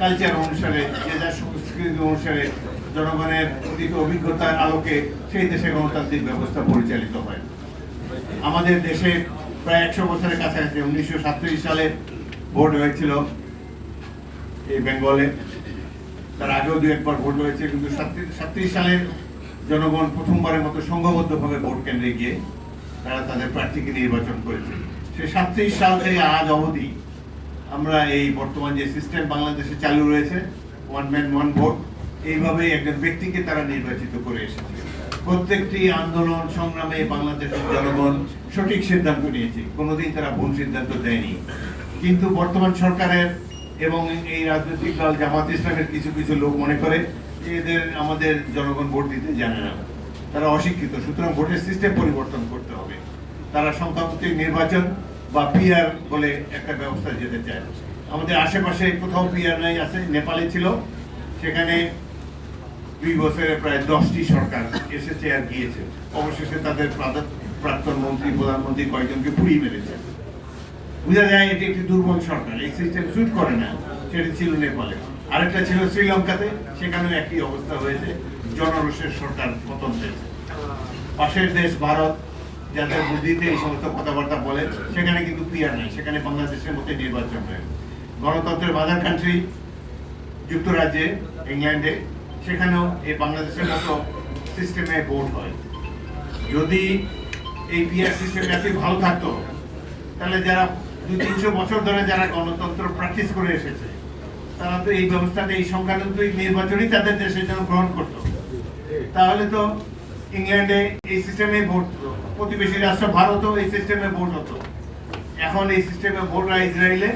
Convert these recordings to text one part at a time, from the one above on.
Culture অনুসারে, যে যার সংস্কৃতি অনুসারে জনগণের অতীত অভিজ্ঞতার আলোকে সেই দেশে গণতান্ত্রিক ব্যবস্থা পরিচালিত হয়। আমাদের দেশে প্রায় একশো বছরের কাছাকাছি, উনিশশো সাতত্রিশ সালে ভোট হয়েছিল এই বেঙ্গলে। তার আগেও দু একবার ভোট হয়েছে, কিন্তু সাতত্রিশ সালে জনগণ প্রথমবারের মতো সংঘবদ্ধভাবে ভোট কেন্দ্রে গিয়ে তারা তাদের প্রার্থীকে নির্বাচন করেছে। সে সাতত্রিশ সাল থেকে আজ অবধি আমরা এই বর্তমান যে সিস্টেম বাংলাদেশে চালু রয়েছে ওয়ান ম্যান ওয়ান ভোট এইভাবেই একজন ব্যক্তিকে তারা নির্বাচিত করে এসেছে। প্রত্যেকটি আন্দোলন, সংগ্রামে বাংলাদেশের জনগণ সঠিক সিদ্ধান্ত নিয়েছে। কোনোদিন তারা ভুল সিদ্ধান্ত দেয়নি। কিন্তু বর্তমান সরকারের এবং এই রাজনৈতিক দল জামাত ইসলামের কিছু কিছু লোক মনে করে, এদের আমাদের জনগণ ভোট দিতে জানে না। তারা অশিক্ষিত, সুতরাং ভোটের সিস্টেম পরিবর্তন করতে হবে। তারা সংখ্যাগতিক নির্বাচন বা পিআর বলে একটা ব্যবস্থা যেতে চায়। আমাদের আশেপাশে কোথাও পিআর নাই, আছে, নেপালে ছিল। সেখানে দুই বছরে প্রায় দশটি সরকার এসেছে আর গিয়েছে। অবশেষে তাদের প্রাক্তন মন্ত্রী, প্রধানমন্ত্রী কয়েকজনকে পুড়িয়ে মেরেছে। বোঝা যায় এটি একটি দুর্বল সরকার, এই সিস্টেম সুট করে না, সেটি ছিল নেপালে। আরেকটা ছিল শ্রীলঙ্কাতে, সেখানেও একই অবস্থা হয়েছে। জনরোষের সরকার পতন হয়েছে। পাশের দেশ ভারত যাদের বুদ্ধিতে এই সমস্ত কথাবার্তা বলে, সেখানে কিন্তু পিয়ার নাই, সেখানে বাংলাদেশের মধ্যে নির্বাচন হয়। গণতন্ত্রের মাদার কান্ট্রি যুক্তরাজ্যে, ইংল্যান্ডে, সেখানেও এই বাংলাদেশের মতো সিস্টেমে ভোট হয়। যদি এই পিআর সিস্টেম এতই ভালো থাকতো, তাহলে যারা দুই তিনশো বছর ধরে যারা গণতন্ত্র প্র্যাকটিস করে এসেছে, তারা তো এই ব্যবস্থাতে, এই সংখ্যাতান্ত্রিক নির্বাচনই তাদের দেশের জন্য গ্রহণ করতো। তাহলে তো ইংল্যান্ডে এই সিস্টেমে ভোট প্রতিবেশী রাষ্ট্র ভারতও এই সিস্টেমে ভোট হতো। এখন এই সিস্টেমে ভোট হয় ইসরায়েলে,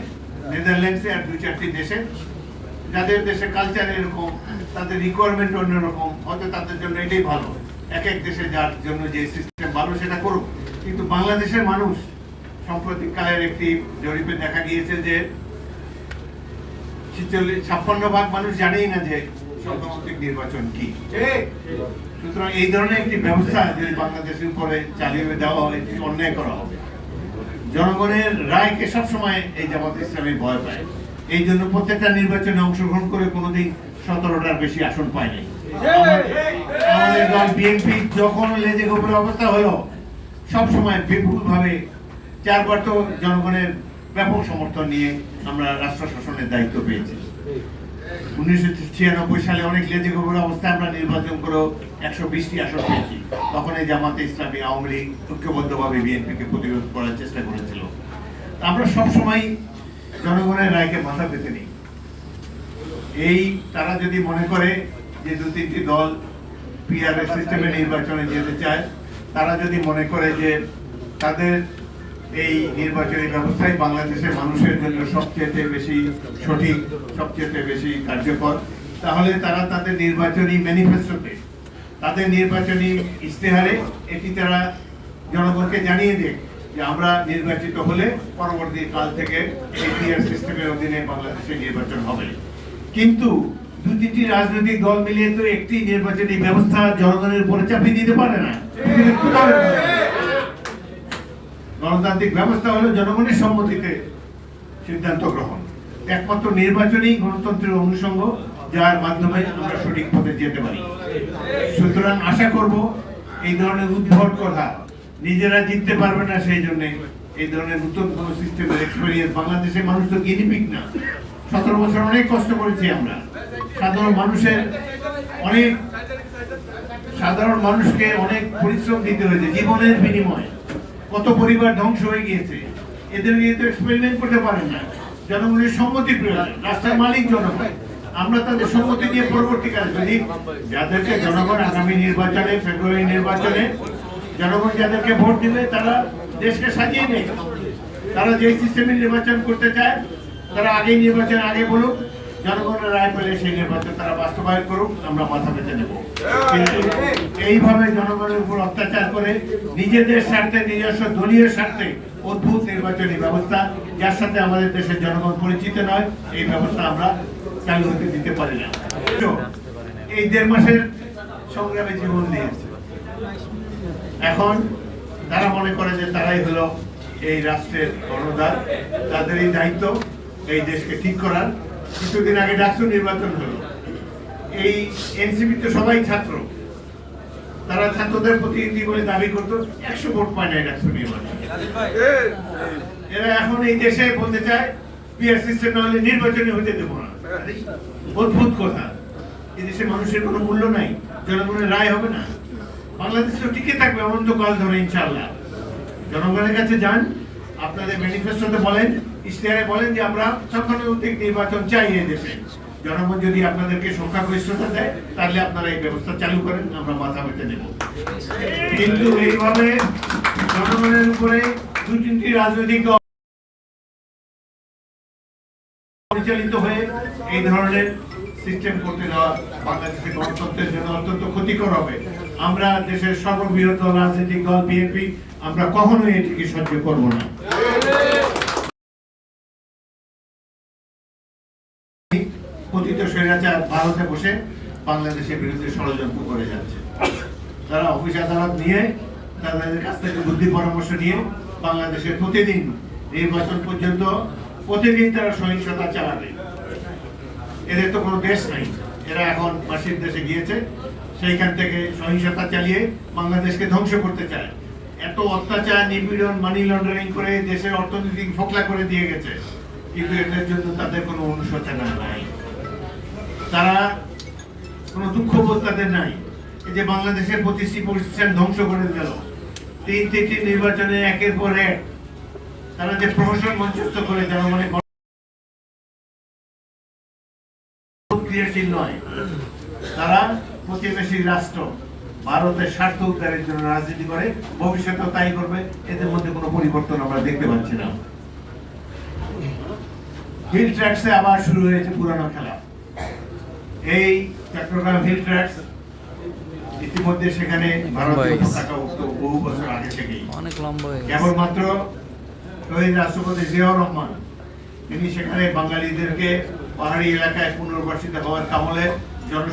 নেদারল্যান্ডসে আর দুই চারটি দেশে। যাদের দেশে কালচার এরকম, তাদের রিকোয়ারমেন্ট অন্যরকম, হয়তো তাদের জন্য এটাই ভালো। এক এক দেশে যার জন্য যে সিস্টেম ভালো সেটা করুক। কিন্তু বাংলাদেশের মানুষ সাম্প্রতিককালের একটি জরিপে দেখা গিয়েছে যে ছাপ্পান্ন ভাগ মানুষ জানেই না যে সংখ্যামন্ত্রিক নির্বাচন কি? সুতরাং এই ধরনের একটি ব্যবস্থা যদি বাংলাদেশের উপরে চালিয়ে দেওয়া এটি অন্যায় করা হবে। জনগণের রায়কে সবসময় এই জামাত ইসলামী ভয় পায়। এই জন্য প্রত্যেকটা নির্বাচনে অংশগ্রহণ করে কোনোদিন সতেরোটার বেশি আসন পায়নি আমাদের দল বিএনপি যখন লেজে গোবর অবস্থা হলো, সবসময় বিপুল ভাবে চারবার তো জনগণের ব্যাপক সমর্থন নিয়ে আমরা রাষ্ট্র শাসনের দায়িত্ব পেয়েছি। উনিশশো ছিয়ানব্বই সালে অনেক লেজে গোবর অবস্থায় আমরা নির্বাচন করে, একশো বিশটি আসন পেয়েছি। তখন এই জামাতে ইসলামী আওয়ামী লীগ ঐক্যবদ্ধভাবে বিএনপিকে প্রতিরোধ করার চেষ্টা করেছিল। আমরা সবসময় জনগণের রায়কে মাথা পেতে নিই। এই তারা যদি মনে করে যে দু তিনটি দল পিআরএস সিস্টেমে নির্বাচনে যেতে চায়, তারা যদি মনে করে যে তাদের এই নির্বাচনী ব্যবস্থাই বাংলাদেশের মানুষের জন্য সবচেয়ে বেশি সঠিক, সবচেয়ে বেশি কার্যকর। তাহলে তারা তাদের নির্বাচনী ম্যানিফেস্টোতে তাদের নির্বাচনী ইশতেহারে এটি তারা জনগণকে জানিয়ে দেয় যে আমরা নির্বাচিত হলে পরবর্তী কাল থেকে এই পিআর সিস্টেমের অধীনে বাংলাদেশে নির্বাচন হবে। কিন্তু দু তিনটি রাজনৈতিক দল মিলিয়ে তো একটি নির্বাচনী ব্যবস্থা জনগণের উপরে চাপিয়ে দিতে পারে না। গণতান্ত্রিক ব্যবস্থা হলো জনগণের সম্মতিতে সিদ্ধান্ত গ্রহণ। একমাত্র নির্বাচনী গণতন্ত্রের অনুষঙ্গ, যার মাধ্যমে আমরা সঠিক পথে যেতে পারি। সুতরাং আশা করব এই ধরনের উদ্ভট কথা নিজেরা জিততে পারবে না, সেই জন্য এই ধরনের নতুন কোন সিস্টেমের এক্সপেরিয়েন্স বাংলাদেশের মানুষ তো গিনিপিক না। সতেরো বছর অনেক কষ্ট করেছি আমরা। সাধারণ মানুষের অনেক সাধারণ মানুষকে অনেক পরিশ্রম দিতে হয়েছে, জীবনের বিনিময়ে। কত পরিবার ধ্বংস হয়ে গিয়েছে? এদের নিয়ে তো এক্সপেরিমেন্ট করতে পারেন না। জনগণের সম্মতি প্রয়োজন। রাস্তার মালিক জনগণ। আমরা তাদের সম্মতি নিয়ে পরবর্তীকালে যদি যাদেরকে জনগণ আগামী নির্বাচনে, ফেব্রুয়ারি নির্বাচনে জনগণ যাদেরকে ভোট দিবে, তারা দেশকে সাজিয়ে নেয়। তারা যে সিস্টেমে নির্বাচন করতে চায়, তারা আগেই নির্বাচন আগে বলুক। জনগণের রায় পেলে সেই নির্বাচন তারা বাস্তবায়ন করুক আমরা মাথা পেতে নেব। কিন্তু এইভাবে জনগণের উপর অত্যাচার করে নিজেদের স্বার্থে নিজস্ব দলীয় স্বার্থে অদ্ভুত নির্বাচনী ব্যবস্থা যার সাথে আমাদের দেশের জনগণ পরিচিত নয় এই ব্যবস্থা আমরা চালু হতে দিতে পারি না। এই দেড় মাসের সংগ্রামে জীবন দিয়েছে এখন তারা মনে করে যে তারাই হলো এই রাষ্ট্রের কর্ণধার। তাদেরই দায়িত্ব এই দেশকে ঠিক করার। কিছুদিন আগে ডাকসু নির্বাচন হলো। এই এনসিপি তো সবাই ছাত্র। তারা ছাত্রদের প্রতিনিধি বলে দাবি করতো, একশো ভোট পায় না ডাকসু নির্বাচন। এরা এখন এই দেশে বলতে চায় পিআর সিস্টেম না হলে নির্বাচনে হতে দেবো না। অদ্ভুত কথা। এই দেশে মানুষের কোনো মূল্য নাই, জনগণের রায় হবে না। বাংলাদেশ তো টিকে থাকবে অনন্তকাল ধরে ইনশাল্লাহ জনগণের কাছে যান, আপনাদের ম্যানিফেস্টোতে বলেন ইশতেহারে বলেন যে আমরা সংখ্যানুপাতিক নির্বাচন চাই এই দেশে। জনগণ যদি আপনাদেরকে সংখ্যাগরিষ্ঠতা দেয়, তাহলে আপনারা এই ব্যবস্থা চালু করেন, আমরা মাথা পেতে নেব। কিন্তু এইভাবে জনগণের উপরে দু তিনটি রাজনৈতিক দল পরিচালিত হয়ে এই ধরনের সিস্টেম করতে দেওয়া বাংলাদেশের গণতন্ত্রের জন্য অত্যন্ত ক্ষতিকর হবে। আমরা দেশের সর্ববৃহৎ রাজনৈতিক দল, বিএনপি, আমরা কখনোই এটিকে সহ্য করব না। কথিত স্বৈরাচার ভারতে বসে বাংলাদেশের বিরুদ্ধে ষড়যন্ত্র করে যাচ্ছে। তারা অফিস আদালত নিয়ে, তাদের কাছ থেকে বুদ্ধি পরামর্শ নিয়ে বাংলাদেশের প্রতিদিন নির্বাচন পর্যন্ত, প্রতিদিন তারা সহিংসতা চালাবে। এদের তো কোনো দেশ নাই। এরা এখন মাসির দেশে গিয়েছে। সেইখান থেকে সহিংসতা চালিয়ে বাংলাদেশকে ধ্বংস করতে চায়। এত অত্যাচার, নিপীড়ন, মানি লন্ডারিং করে দেশের অর্থনীতি ফোকলা করে দিয়ে গেছে। কিন্তু এদের জন্য তাদের কোনো অনুশোচনা নাই। তারা কোনো দুঃখবোধ তাদের নাই। এই যে বাংলাদেশের প্রতিষ্ঠি প্রতিষ্ঠান ধ্বংস করে গেল তিন তিনটি নির্বাচনে একের পর এক তারা যে প্রহসন মঞ্চস্থ করে জনগণের ক্রিয়াশীল নয়। তারা প্রতিবেশী রাষ্ট্র, ভারতের স্বার্থ উদ্ধারের জন্য রাজনীতি করে, ভবিষ্যতেও তাই করবে, এদের মধ্যে কোনো পরিবর্তন আমরা দেখতে পাচ্ছি না। হিল ট্র্যাক্সে আবার শুরু হয়েছে পুরানো খেলা। এই চট্টগ্রাম হিল ট্র্যাক্স ইতিমধ্যে সেখানে ভারতীয়. পতাকা উক্ত বহু বছর আগে থেকেই অনেক লম্বা কেবলমাত্র শহীদ রাষ্ট্রপতি জিয়াউর রহমান তিনি সেখানে বাঙালিদেরকে পাহাড়ি এলাকায় পুনর্বাসিত হওয়ার কামলে জন